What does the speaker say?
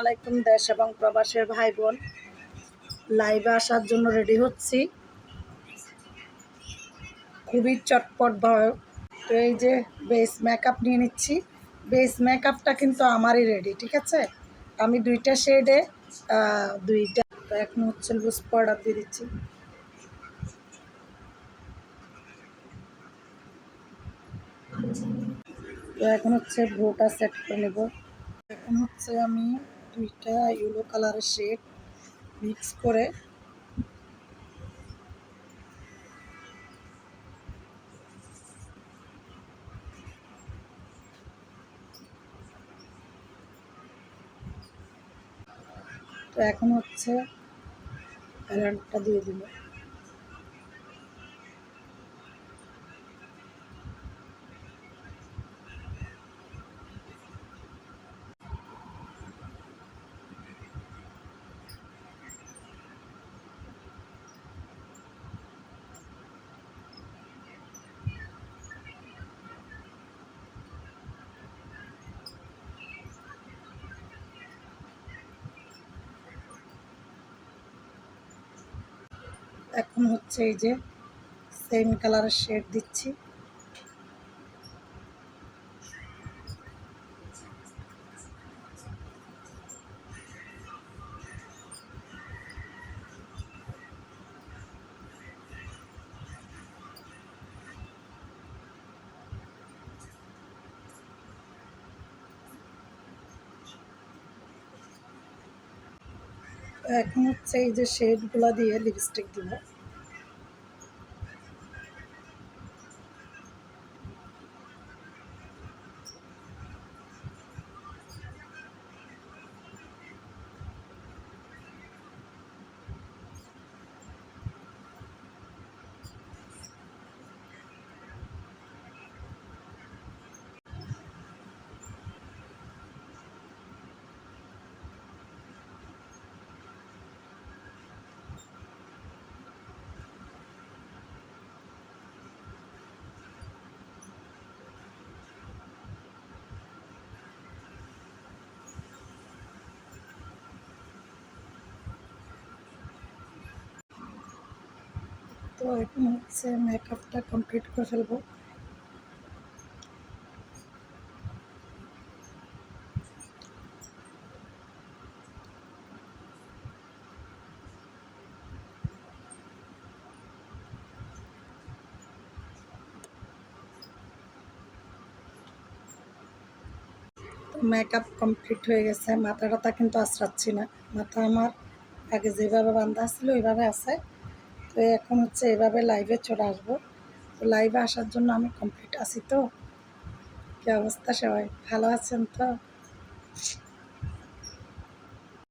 আলাইকুম দেশ এবং প্রবাসের ভাই বোন লাইভে আসার জন্য রেডি হচ্ছি। খুবই চটপট ভয়। তো এই যে বেস মেকআপ নিয়ে নিচ্ছি। বেস মেকআপটা কিন্তু আমারই রেডি ঠিক আছে? আমি দুইটা শেডে দুইটা, তো এখন হচ্ছে লুজ পাউডার দিয়ে দিচ্ছি। তো এখন হচ্ছে ভোটা সেট করে নেব। এখন হচ্ছে আমি দুইটা ইয়েলো কালারের শেড মিক্স করে তো এখন হচ্ছে আয়রনটা দিয়ে দিল এখন হচ্ছে এই যে সেম কালারের শেড দিচ্ছি। এখন হচ্ছে এই যে শেডগুলো দিয়ে লিপস্টিক দিব। তো এখন হচ্ছে মেকআপটা কমপ্লিট করে ফেলব। মেকআপ কমপ্লিট হয়ে গেছে। মাথা টাথা কিন্তু আশ্রাচ্ছি না। মাথা আমার আগে যেভাবে বান্ধা ছিল, ওইভাবে আছে। তো এখন হচ্ছে এভাবে লাইভে চলে আসব। তো লাইভে আসার জন্য আমি কমপ্লিট আছি তো। কী অবস্থা সবাই? ভালো আছেন তো?